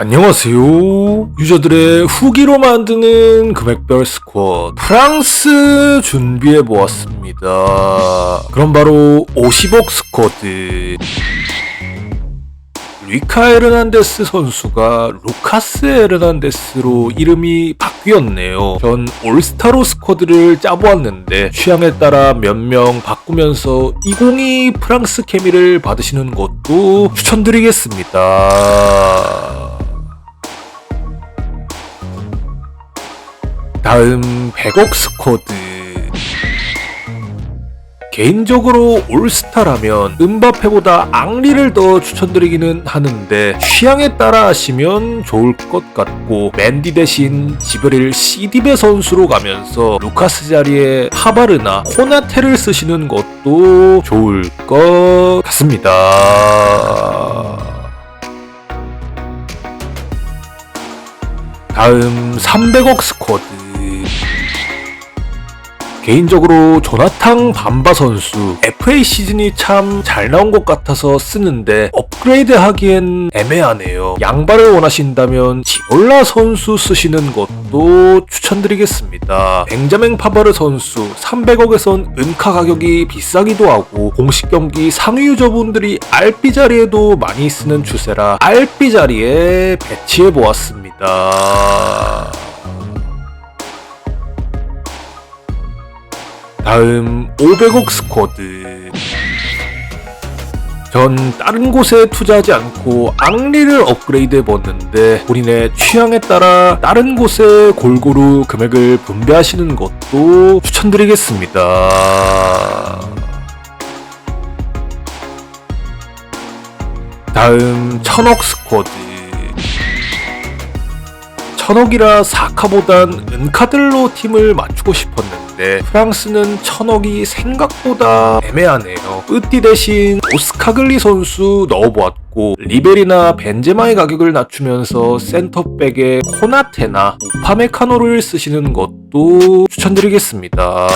안녕하세요. 유저들의 후기로 만드는 금액별 스쿼드 프랑스 준비해 보았습니다. 그럼 바로 50억 스쿼드. 리카 에르난데스 선수가 루카스 에르난데스로 이름이 바뀌었네요. 전 올스타로 스쿼드를 짜보았는데 취향에 따라 몇 명 바꾸면서 2022 프랑스 케미를 받으시는 것도 추천드리겠습니다. 다음 100억 스쿼드 개인적으로 올스타라면 은바페보다 앙리를 더 추천드리기는 하는데 취향에 따라 하시면 좋을 것 같고 맨디 대신 지브릴 시디베 선수로 가면서 루카스 자리에 하바르나 코나테를 쓰시는 것도 좋을 것 같습니다. 다음 300억 스쿼드 개인적으로 조나탕 밤바 선수 FA 시즌이 참 잘 나온 것 같아서 쓰는데 업그레이드 하기엔 애매하네요. 양발을 원하신다면 지올라 선수 쓰시는 것도 추천드리겠습니다. 벤자맹 파바르 선수 300억에선 은카 가격이 비싸기도 하고 공식 경기 상위 유저분들이 RB 자리에도 많이 쓰는 추세라 RB 자리에 배치해 보았습니다. 다음 500억 스쿼드 전 다른 곳에 투자하지 않고 앙리를 업그레이드 해봤는데 본인의 취향에 따라 다른 곳에 골고루 금액을 분배하시는 것도 추천드리겠습니다. 다음 천억 스쿼드 천억이라 사카보단 은카들로 팀을 맞추고 싶었 는데 프랑스는 천억이 생각보다 애매하네요. 으띠 대신 오스카글리 선수 넣어보았고 리베리나 벤제마의 가격을 낮추면서 센터백에 코나테나 우파메카노를 쓰시는 것도 추천드리겠습니다.